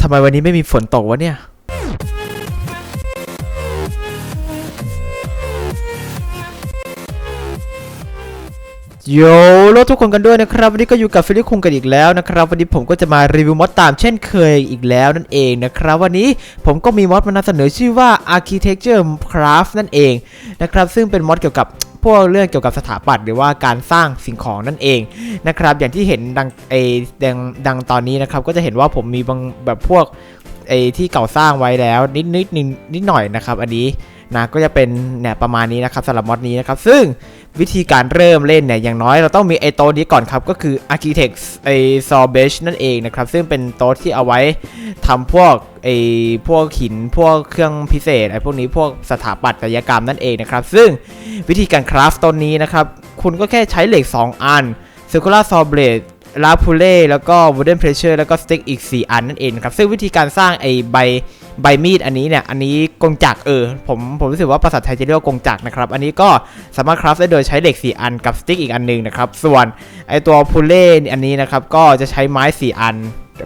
ทำไมวันนี้ไม่มีฝนตกวะเนี่ยโยโลทุกคนกันด้วยนะครับ วันนี้ก็อยู่กับฟิลิปคุงกันอีกแล้วนะครับ วันนี้ผมก็จะมารีวิวมอดตามเช่นเคยอีกแล้วนั่นเองนะครับ วันนี้ผมก็มีมอดมานำเสนอชื่อว่า Architecture Craft นั่นเองนะครับ ซึ่งเป็นมอดเกี่ยวกับ พวกเรื่องเกี่ยวกับสถาปัตย์หรือว่าการสร้างสิ่งของนั่นเองนะครับอย่างที่เห็นดังไอดังดังตอนนี้นะครับก็จะเห็นว่าผมมีบางแบบพวกไอที่เก่าสร้างไว้แล้วนิดนิดนิดนิดหน่อยนะครับ อันนี้นะก็จะเป็นเนี่ยประมาณนี้นะครับสำหรับมอดนี้นะครับ ซึ่ง วิธีการเริ่มเล่นเนี่ยอย่างน้อยเราต้องมีไอ้โต๊ะนี้ก่อนครับ ก็คือ Architect ไอ้ s o b e s h นั่นเองนะครับ ซึ่งเป็นโต๊ะที่เอาไว้ทำพวกไอ้พวกหินพวกเครื่องพิเศษไอ้พวกนี้พวกสถาปัตยกรรมนั่นเองนะครับ ซึ่งวิธีการคราฟต้นนี้นะครับ คุณก็แค่ใช้เหล็ก 2 อัน Circular Saw Blade ลาพูเล่แล้วก็ Wooden Pressure แล้วก็สติ๊กอีก 4 อันนั่นเองครับซึ่งวิธีการสร้างไอ้ใบใบมีดอันนี้เนี่ยอันนี้กงจักเออผมผมรู้สึกว่าภาษาไทยจะเรียกว่ากงจักนะครับอันนี้ก็สามารถคราฟได้โดยใช้เหล็ก 4 อันกับสติ๊กอีกอันหนึงนะครับส่วนไอตัวพูเล่อันนี้นะครับก็จะใช้ไม้ 4 อัน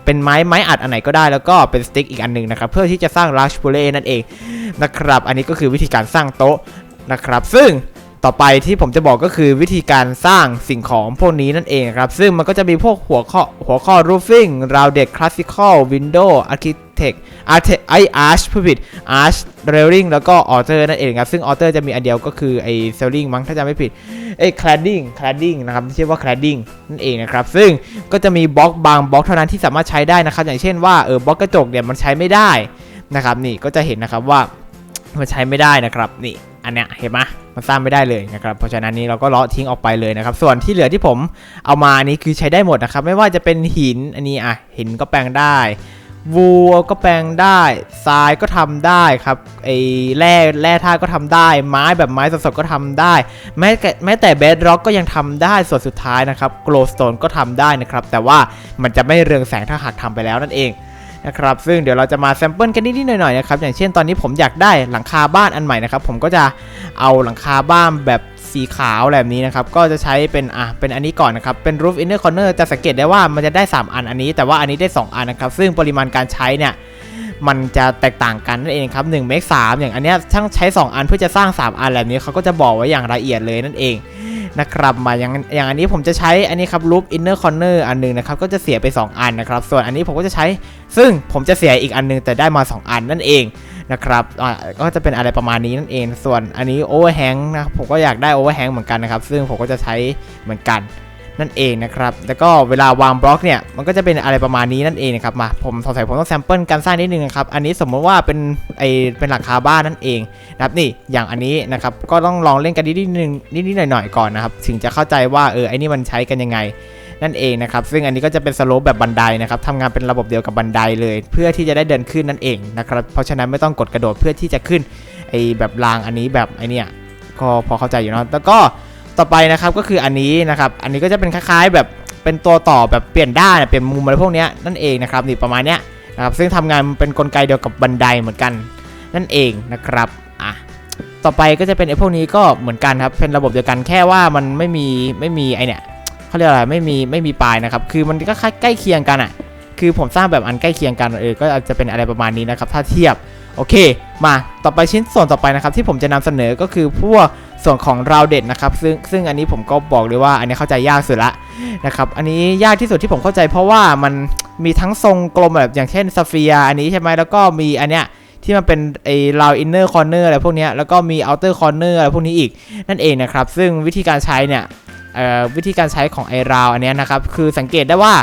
เป็นไม้ไม้อัดอันไหนก็ได้แล้วก็เป็นสติ๊กอีกอันหนึงนะครับเพื่อที่จะสร้างลัชพูเล่นั่นเองนะครับอันนี้ก็คือวิธีการสร้างโต๊ะนะครับซึ่ง ต่อไปที่ผมจะบอกก็คือวิธีการสร้างสิ่งของพวกนี้นั่นเองครับ ซึ่งมันก็จะมีพวกหัวข้อหัวข้อ roofing rounded classical window architect art ไอ arch ผู้ผิด arch railing แล้วก็ altar นั่นเองครับ ซึ่ง altar จะมีอันเดียวก็คือไอ ceiling มั้งถ้าจำไม่ผิดไอ cladding cladding นะครับชื่อว่า cladding นั่นเองนะครับ ซึ่งก็จะมีบล็อกบางบล็อกเท่านั้นที่สามารถใช้ได้นะครับ อย่างเช่นว่าเออบล็อกกระจกเนี่ยมันใช้ไม่ได้นะครับนี่ก็จะเห็นนะครับว่ามันใช้ไม่ได้นะครับนี่ อันเนี้ยเห็นไหมมันสร้างไม่ได้เลยนะครับเพราะฉะนั้นนี้เราก็เลาะทิ้งออกไปเลยนะครับ ส่วนที่เหลือที่ผมเอามานี้คือใช้ได้หมดนะครับ ไม่ว่าจะเป็นหินอันนี้อะหินก็แปลงได้วัวก็แปลงได้ทรายก็ทำได้ครับไอ้แร่แร่ธาตุก็ทำได้ ไม้แบบไม้สดๆก็ทำได้ แม้แต่แม้แต่เบดร็อกก็ยังทำได้ส่วนสุดท้ายนะครับโกลสโตนก็ทำได้นะครับ แต่ว่ามันจะไม่เรืองแสงถ้าหากทำไปแล้วนั่นเอง นะครับซึ่งเดี๋ยวเราจะมาแซมเปิลกันนิดๆหน่อยๆนะครับอย่างเช่นตอนนี้ผมอยากได้หลังคาบ้านอันใหม่นะครับผมก็จะเอาหลังคาบ้านแบบสีขาวแบบนี้นะครับก็จะใช้เป็นอะเป็นอันนี้ก่อนนะครับเป็น roof inner corner จะสังเกตได้ว่ามันจะได้ 3 อันอันนี้ แต่ว่าอันนี้ได้ 2 อันนะครับซึ่งปริมาณการใช้เนี่ยมันจะแตกต่างกันนั่นเองครับ1เมก3อย่างอันเนี้ยช่างใช้ 2 อันเพื่อจะสร้าง 3 อันแบบนี้เขาก็จะบอกไว้อย่างละเอียดเลยนั่นเอง นะครับมาอย่างอย่างอันนี้ผมจะใช้อันนี้ครับลูปอินเนอร์คอร์เนอร์อันหนึงนะครับก็จะเสียไป 2 อันนะครับ ส่วนอันนี้ผมก็จะใช้ ซึ่งผมจะเสียอีกอันหนึงแต่ได้มา 2 อันนั่นเองนะครับก็จะเป็นอะไรประมาณนี้นั่นเอง ส่วนอันนี้โอเวอร์แฮงนะครับผมก็อยากได้โอเวอร์แฮงเหมือนกันนะครับ ซึ่งผมก็จะใช้เหมือนกัน นั่นเองนะครับ แล้วก็เวลาวางบล็อกเนี่ย มันก็จะเป็นอะไรประมาณนี้นั่นเองนะครับ มาผมสงสัยผมต้องแซมเปิลการสร้างนิดนึงนะครับ อันนี้สมมติว่าเป็นไอเป็นหลังคาบ้านนั่นเองนะครับนี่อย่างอันนี้นะครับ ก็ต้องลองเล่นกันนิดนึงนิดๆหน่อยๆก่อนนะครับ ถึงจะเข้าใจว่าเออไอนี่มันใช้กันยังไงนั่นเองนะครับ ซึ่งอันนี้ก็จะเป็นสโลปแบบบันไดนะครับทำงานเป็นระบบเดียวกับบันไดเลย เพื่อที่จะได้เดินขึ้นนั่นเองนะครับ เพราะฉะนั้นไม่ต้องกดกระโดดเพื่อที่จะขึ้นไอแบบรางอันนี้แบบไอเนี่ยก็พอเข้าใจอยู่นะแล้วก็ ต่อไปนะครับก็คืออันนี้นะครับ อันนี้ก็จะเป็นคล้ายๆ แบบเป็นตัวต่อแบบเปลี่ยนด้านเปลี่ยนมุมอะไรพวกนี้นั่นเองนะครับนี่ประมาณเนี้ยนะครับซึ่งทำงานเป็นกลไกเดียวกับบันไดเหมือนกัน นั่นเองนะครับอะต่อไปก็จะเป็นไอ้พวกนี้ก็เหมือนกันครับเป็นระบบเดียวกันแค่ว่ามันไม่มีไม่มีไอเนี่ยเขาเรียกอะไรไม่มีไม่มีปลายนะครับคือมันก็ใกล้เคียงกันอะคือผมสร้างแบบอันใกล้เคียงกันเออก็อาจจะเป็นอะไรประมาณนี้นะครับถ้าเทียบโอเค มาต่อไปชิ้นส่วนต่อไปนะครับที่ผมจะนำเสนอก็คือพวก ส่วนของราวเด็ดนะครับซึ่งซึ่งอันนี้ผมก็บอกเลยว่าอันนี้เข้าใจยากสุดละนะครับอันนี้ยากที่สุดที่ผมเข้าใจ เพราะว่ามันมีทั้งทรงกลมแบบอย่างเช่นสเฟียอันนี้ใช่ไหมแล้วก็มีอันเนี้ยที่มันเป็นไอ้ราวอินเนอร์คอร์เนอร์อะไรพวกนี้แล้วก็มีเอาเตอร์คอร์เนอร์อะไรพวกนี้อีกนั่นเองนะครับซึ่งวิธีการใช้เนี่ยเอ่อวิธีการใช้ของไอ้ราวอันเนี้ยนะครับคือสังเกตได้ว่า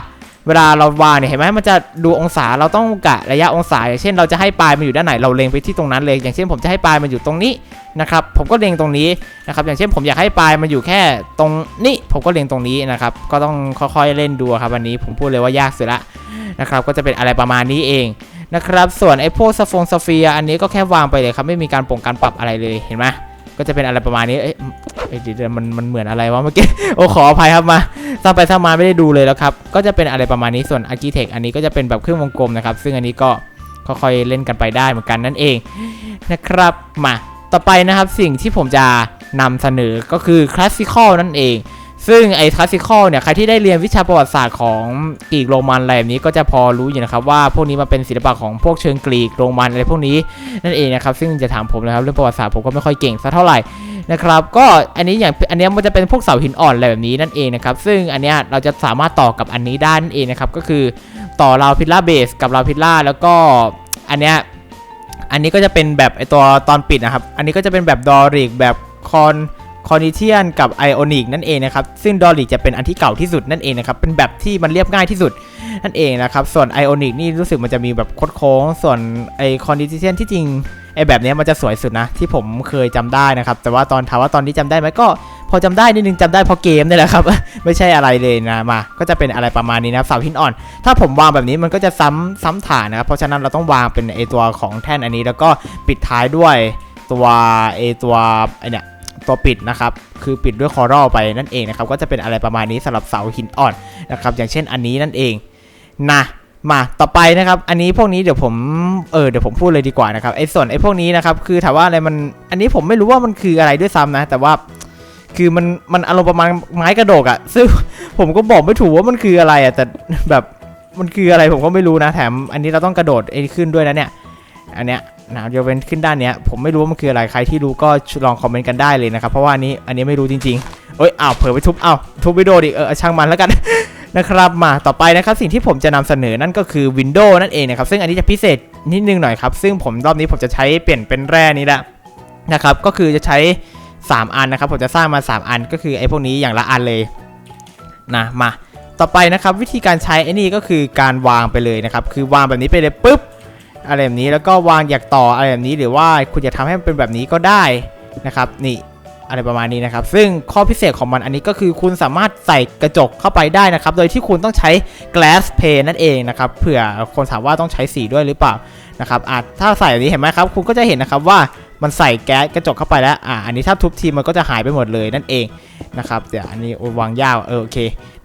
เวลาเราวางเนี่ยเห็นไหมมันจะดูองศาเราต้องกะระยะองศาอย่างเช่นเราจะให้ปลายมันอยู่ด้านไหนเราเล็งไปที่ตรงนั้นเลยอย่างเช่นผมจะให้ปลายมันอยู่ตรงนี้นะครับผมก็เล็งตรงนี้นะครับอย่างเช่นผมอยากให้ปลายมันอยู่แค่ตรงนี้ผมก็เล็งตรงนี้นะครับก็ต้องค่อยๆเล่นดูครับวันนี้ผมพูดเลยว่ายากสุดละนะครับก็จะเป็นอะไรประมาณนี้เองนะครับส่วนไอ้พวกสฟงสเฟียอันนี้ก็แค่วางไปเลยครับไม่มีการปรงการปรับอะไรเลยเห็นไหมก็จะเป็นอะไรประมาณนี้เอ้ ไอ้ดิมันมันเหมือนอะไรวะเมื่อกี้ โอ้ขออภัยครับมาสร้างไปสร้างมาไม่ได้ดูเลยแล้วครับ ก็จะเป็นอะไรประมาณนี้ส่วน Architect อันนี้ก็จะเป็นแบบเครื่องวงกลมนะครับ ซึ่งอันนี้ก็ค่อยๆเล่นกันไปได้เหมือนกันนั่นเองนะครับมาต่อไปนะครับสิ่งที่ผมจะนำเสนอก็คือคลาสสิคอลนั่นเอง ซึ่งไอ้คลาสสิคอลเนี่ยใครที่ได้เรียนวิชาประวัติศาสตร์ของกรีกโรมันอะไรแบบนี้ก็จะพอรู้อยู่นะครับว่าพวกนี้มันเป็นศิลปะของพวกเชิงกรีกโรมันอะไรพวกนี้นั่นเองนะครับซึ่งจะถามผมนะครับเรื่องประวัติศาสตร์ผมก็ไม่ค่อยเก่งสักเท่าไหร่นะครับก็อันนี้อย่างอันนี้มันจะเป็นพวกเสาหินอ่อนอะไรแบบนี้นั่นเองนะครับซึ่งอันนี้เราจะสามารถต่อกับอันนี้ได้นั่นเองนะครับก็คือต่อราวพิลล่าเบสกับราวพิลล่าแล้วก็อันเนี้ยอันนี้ก็จะเป็นแบบไอตัวตอนปิดนะครับอันนี้ก็จะเป็นแบบดอริกแบบคอน คอนิเทียนกับไอออนิกนั่นเองนะครับ ซึ่งดอริกจะเป็นอันที่เก่าที่สุดนั่นเองนะครับ เป็นแบบที่มันเรียบง่ายที่สุดนั่นเองนะครับ ส่วนไอออนิกนี่รู้สึกมันจะมีแบบคดโค้ง ส่วนไอคอนิเทียนที่จริงไอแบบนี้มันจะสวยสุดนะ ที่ผมเคยจำได้นะครับ แต่ว่าตอนถามว่าตอนนี้จำได้ไหมก็พอจำได้นิดนึงจำได้เพราะเกมนี่แหละครับ ไม่ใช่อะไรเลยนะมา ก็จะเป็นอะไรประมาณนี้นะครับเสาหินอ่อน ถ้าผมวางแบบนี้มันก็จะซ้ำซ้ำฐานนะครับ เพราะฉะนั้นเราต้องวางเป็นไอตัวของแท่นอันนี้ แล้วก็ปิดท้ายด้วยตัวไอตัวไอเนี่ย ตัวปิดนะครับ คือปิดด้วยคอรัลไปนั่นเองนะครับ ก็จะเป็นอะไรประมาณนี้สำหรับเสาหินอ่อนนะครับ อย่างเช่นอันนี้นั่นเองนะมาต่อไปนะครับ อันนี้พวกนี้เดี๋ยวผมเออเดี๋ยวผมพูดเลยดีกว่านะครับไอ้ส่วนไอ้พวกนี้นะครับ คือถามว่าอะไรมัน อันนี้ผมไม่รู้ว่ามันคืออะไรด้วยซ้ำนะ แต่ว่าคือมันมันอารมณ์ประมาณไม้กระโดกอะซึ่งผมก็บอกไม่ถูกว่ามันคืออะไรอะแต่แบบมันคืออะไรผมก็ไม่รู้นะ แถมอันนี้เราต้องกระโดดไอ้ขึ้นด้วยนะเนี่ย อันเนี้ย นะยกเว้นขึ้นด้านเนี้ยผมไม่รู้ว่ามันคืออะไรใครที่รู้ก็ลองคอมเมนต์กันได้เลยนะครับเพราะว่านี้อันนี้ไม่รู้จริงๆเอ้ยอ้าวเผลอไปทุบอ้าวทุบไปโดนอีกเออช่างมันแล้วกันนะครับมาต่อไปนะครับสิ่งที่ผมจะนำเสนอนั่นก็คือ Windows นั่นเองนะครับซึ่งอันนี้จะพิเศษนิดนึงหน่อยครับซึ่งผมรอบนี้ผมจะใช้เปลี่ยนเป็นแร่นี้แหละนะครับก็คือจะใช้ 3 อันนะครับผมจะสร้างมา 3 อันก็คือไอ้พวกนี้อย่างละอันเลยนะมาต่อไปนะครับวิธีการใช้ไอ้นี่ก็คือการวางไปเลยนะครับคือวางแบบนี้ไปเลยปุ๊บ อะไรแบบนี้แล้วก็วางอยากต่ออะไรแบบนี้ หรือว่าคุณจะทำให้มันเป็นแบบนี้ก็ได้นะครับ นี่อะไรประมาณนี้นะครับ ซึ่งข้อพิเศษของมันอันนี้ก็คือคุณสามารถใส่กระจกเข้าไปได้นะครับ โดยที่คุณต้องใช้ glass pane นั่นเองนะครับเผื่อคนถามว่าต้องใช้สีด้วยหรือเปล่านะครับอะถ้าใส่แบบนี้เห็นไหมครับ คุณก็จะเห็นนะครับว่ามันใส่แก๊สกระจกเข้าไปแล้วอะอันนี้ถ้าทุบทีมันก็จะหายไปหมดเลยนั่นเองนะครับเดี๋ยวอันนี้วางยาวเออโอเค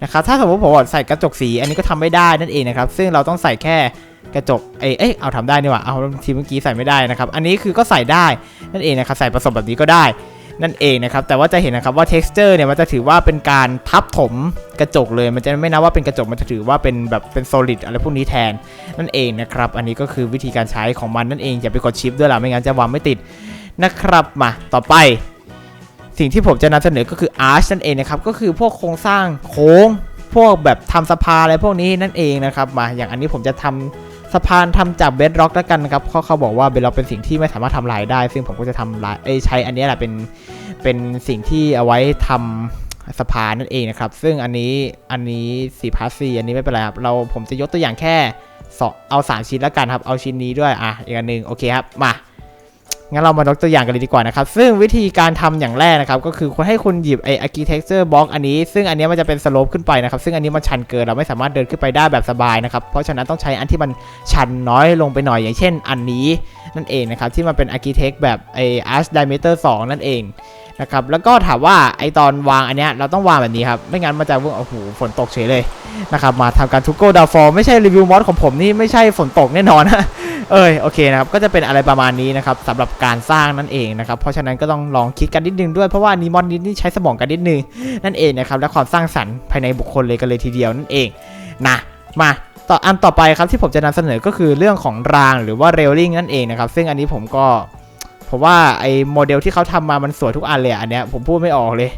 นะครับถ้าสมมติผมใส่กระจกสีอันนี้ก็ทำไม่ได้นั่นเองนะครับซึ่งเราต้องใส่แค่ กระจกเอ้ยเอ้ยเอาทำได้นี่หว่าเอาทีเมื่อกี้ใส่ไม่ได้นะครับ อันนี้คือก็ใส่ได้นั่นเองนะครับ ใส่ผสมแบบนี้ก็ได้ นั่นเองนะครับ แต่ว่าจะเห็นนะครับว่า texture เนี่ยมันจะถือว่าเป็นการทับถมกระจกเลย มันจะไม่นับว่าเป็นกระจก มันจะถือว่าเป็นแบบเป็น solid อะไรพวกนี้แทน นั่นเองนะครับ อันนี้ก็คือวิธีการใช้ของมันนั่นเอง อย่าไปกดชิปด้วยล่ะ ไม่งั้นจะวางไม่ติดนะครับ มา ต่อไป สิ่งที่ผมจะนำเสนอก็คือ arch นั่นเองนะครับ ก็คือพวกโครงสร้างโค้ง พวกแบบทำสะพานอะไรพวกนี้นั่นเองนะครับ มา อย่างอันนี้ผมจะทำ สะพานทำจากเบดร็อกแล้วกันนะครับเขาเขาบอกว่าเบดร็อกเป็นสิ่งที่ไม่สามารถทำลายได้ ซึ่งผมก็จะทำลายเอ้ใช้อันนี้แหละเป็นเป็นสิ่งที่เอาไว้ทำสะพานนั่นเองนะครับ ซึ่งอันนี้อันนี้สีพาร์ท4อันนี้ไม่เป็นไรครับเราผมจะยกตัวอย่างแค่สองเอา 3 ชิ้นแล้วกันครับ เอาชิ้นนี้ด้วยอะอีกอันหนึ่งโอเคครับมา งั้นเรามายกตัวอย่างกันเลยดีกว่านะครับ ซึ่งวิธีการทำอย่างแรกนะครับ ก็คือคุณให้คุณหยิบไอ้ architecture block อันนี้ ซึ่งอันนี้มันจะเป็นสโลปขึ้นไปนะครับ ซึ่งอันนี้มันชันเกิน เราไม่สามารถเดินขึ้นไปได้แบบสบายนะครับ เพราะฉะนั้นต้องใช้อันที่มันชันน้อยลงไปหน่อย อย่างเช่น อันนี้ นั่นเองนะครับที่มันเป็น architect แบบไอ้ arch diameter 2 นั่นเองนะครับแล้วก็ถามว่าไอตอนวางอันเนี้ยเราต้องวางแบบนี้ครับ ไม่งั้นมันจะวุ่นโอ้โหฝนตกเฉยเลยนะครับมาทำการทุกโกดาวฟอร์ไม่ใช่รีวิวมอดของผมนี่ไม่ใช่ฝนตกแน่นอนนะเอยโอเคนะครับก็จะเป็นอะไรประมาณนี้นะครับสำหรับการสร้างนั่นเองนะครับเพราะฉะนั้นก็ต้องลองคิดกันนิดนึงด้วยเพราะว่านีมอดนี้นี่ใช้สมองกันนิดนึงนั่นเองนะครับและความสร้างสรรค์ภายในบุคคลเลยกันเลยทีเดียวนั่นเองนะมา ต่ออันต่อไปครับที่ผมจะนำเสนอก็คือเรื่องของรางหรือว่าเรลลิงนั่นเองนะครับ ซึ่งอันนี้ผมก็ผมว่าไอ้โมเดลที่เขาทำมามันสวยทุกอันเลยอะอันเนี้ยผมพูดไม่ออกเลย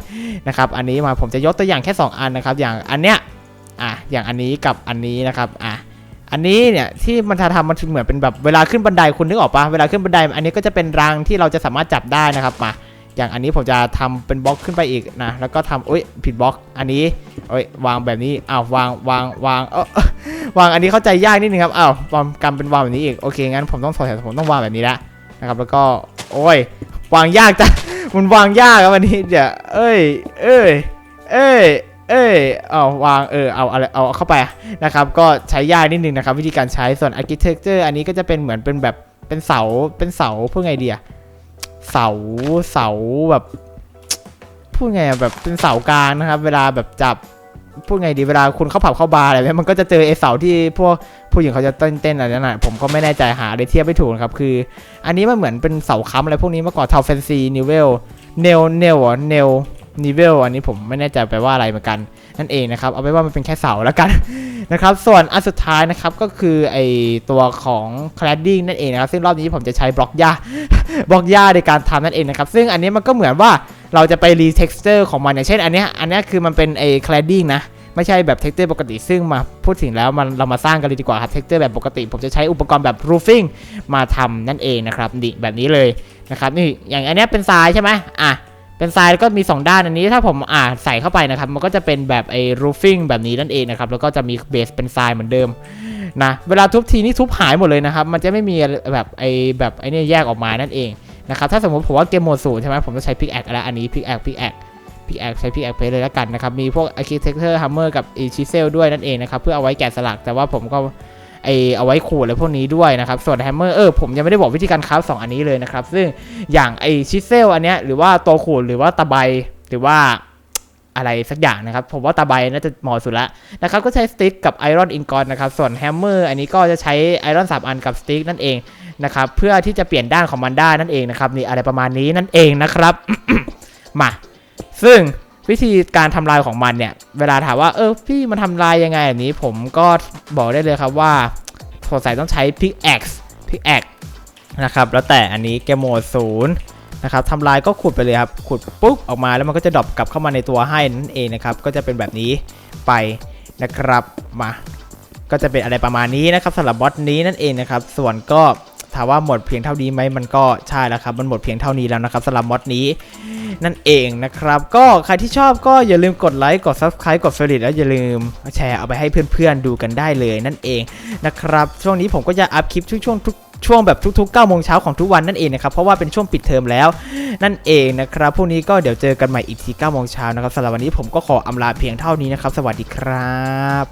นะครับ อันนี้มาผมจะยกตัวอย่างแค่ 2 อันนะครับ อย่างอันเนี้ยอะอย่างอันนี้กับอันนี้นะครับอะอันนี้เนี่ยที่มันจะทำมันเหมือนเป็นแบบเวลาขึ้นบันไดคุณนึกออกปะเวลาขึ้นบันได อันนี้ก็จะเป็นรางที่เราจะสามารถจับได้นะครับมา อย่างอันนี้ผมจะทำเป็นบล็อกขึ้นไปอีกนะ แล้วก็ทำอุ้ยผิดบล็อก อันนี้เอ้ยวางแบบนี้ อ้าววางวางวางเออวางอันนี้เข้าใจยากนิดนึงครับ อ้าววางกำเป็นวางแบบนี้อีก โอเคงั้นผมต้องสอนแถวผมต้องวางแบบนี้ละนะครับ แล้วก็โอ้ยวางยากจังมันวางยากครับวันนี้เดี๋ยวเอ้ย เอ้ย เอ้ยเอ้ยเอาวาง เออ เอาอะไร เอาเข้าไปนะครับ ก็ใช้ยากนิดนึงนะครับ วิธีการใช้ ส่วน architecture อันนี้ก็จะเป็นเหมือนเป็นแบบ เป็นเสา เป็นเสาเพูดไงเดีอะ เสาเสาแบบพูดไงอะแบบเป็นเสากลางนะครับ เวลาแบบจับพูดไงดีเวลาคุณเข้าผับเข้าบาร์อะไรแบบนี้มันก็จะเจอไอ้เสาที่พวกผู้หญิงเขาจะเต้นเต้นอะไรนั่นน่ะผมก็ไม่แน่ใจหาได้เทียบไม่ถูกนะครับ คือ อันนี้มันเหมือนเป็นเสาค้ำอะไรพวกนี้มาก่อนเทาแฟนซีนิเวลเนลเนลอะเนล นิเวลอันนี้ผมไม่แน่ใจแปลว่าอะไรเหมือนกันนั่นเองนะครับเอาไว้ว่ามันเป็นแค่เสาแล้วกัน นะครับ ส่วนอันสุดท้ายนะครับก็คือไอตัวของ cladding นั่นเองนะครับซึ่งรอบนี้ผมจะใช้บล็อกหญ้าบล็อกหญ้าในการทำนั่นเองนะครับซึ่งอันนี้มันก็เหมือนว่าเราจะไปรี texture ของมันอย่างเช่นอันนี้อันนี้คือมันเป็นไอ cladding นะไม่ใช่แบบ texture ปกติซึ่งมาพูดถึงแล้วมันเรามาสร้างกันเลยดีกว่าครับ texture แบบปกติ ผมจะใช้อุปกรณ์แบบ roofing มาทำนั่นเองนะครับนี่แบบนี้เลยนะครับนี่อย่างอันนี้เป็นทรายใช่ไหมอะ เป็นทรายแล้วก็มี 2 ด้านอันนี้ถ้าผมอ่าใส่เข้าไปนะครับ มันก็จะเป็นแบบไอ้ roofing แบบนี้นั่นเองนะครับ แล้วก็จะมีเบสเป็นทรายเหมือนเดิมนะเวลาทุบทีนี่ทุบหายหมดเลยนะครับ มันจะไม่มีแบบไอ้แบบไอ้นี่แยกออกมานั่นเองนะครับถ้าสมมติผมว่าเกมโหมดศูนย์ใช่ไหมผมจะใช้ pickaxe แล้วอันนี้ pickaxe pickaxe พิกแอคใช้พิกแอคเพเลยแล้วกันนะครับมีพวก Architecture Hammer กับ e c h i s e l ด้วยนั่นเองนะครับเพื่อเอาไว้แกะสลักแต่ว่าผมก็ ไอเอาไว้ขูดอะไรพวกนี้ด้วยนะครับ ส่วน Hammer เออผมยังไม่ได้บอกวิธีการคราฟสองอันนี้เลยนะครับ ซึ่งอย่างไอชิเซลอันเนี้ยหรือว่าตัวขูดหรือว่าตะไบหรือว่าอะไรสักอย่างนะครับ ผมว่าตะไบน่าจะเหมาะสุดละนะครับ ก็ใช้สติ๊กกับไอรอนอินกอนนะครับ ส่วนแฮมเมอร์อันนี้ก็จะใช้ไอรอนสามอันกับสติ๊กนั่นเองนะครับ เพื่อที่จะเปลี่ยนด้านของมันได้นั่นเองนะครับ นี่อะไรประมาณนี้นั่นเองนะครับ มา ซึ่ง วิธีการทำลายของมันเนี่ย เวลาถามว่าเออพี่มันทำลายยังไงแบบนี้ผมก็บอกได้เลยครับว่าสงสัยต้องใช้ pickaxe pickaxe นะครับแล้วแต่อันนี้เกมโหมดศูนย์นะครับทำลายก็ขุดไปเลยครับขุดปุ๊บออกมาแล้วมันก็จะดรอปกลับเข้ามาในตัวให้นั่นเองนะครับก็จะเป็นแบบนี้ไปนะครับมา ก็จะเป็นอะไรประมาณนี้นะครับสำหรับบอสนี้นั่นเองนะครับ ส่วนก็ ถามว่าหมดเพียงเท่านี้ไหมมันก็ใช่แล้วครับ มันหมดเพียงเท่านี้แล้วนะครับสำหรับมอดนี้นั่นเองนะครับ ก็ใครที่ชอบก็อย่าลืมกดไลค์กด subscribe กด f a v o r i t แล้วอย่าลืมแชร์เอาไปให้เพื่อนๆดูกันได้เลยนั่นเองนะครับ ช่วงนี้ผมก็จะอัพคลิปทุกช่วงทุกช่วงแบบทุกๆ9โมงเช้าของทุกวันนั่นเองนะครับ เพราะว่าเป็นช่วงปิดเทอมแล้ว นั่นเองนะครับพรุ่งนี้ก็เดี๋ยวเจอกันใหม่อีกที9โมงเช้านะครับสำหรับวันนี้ผมก็ขออำลาเพียงเท่านี้นะครับ สวัสดีครับ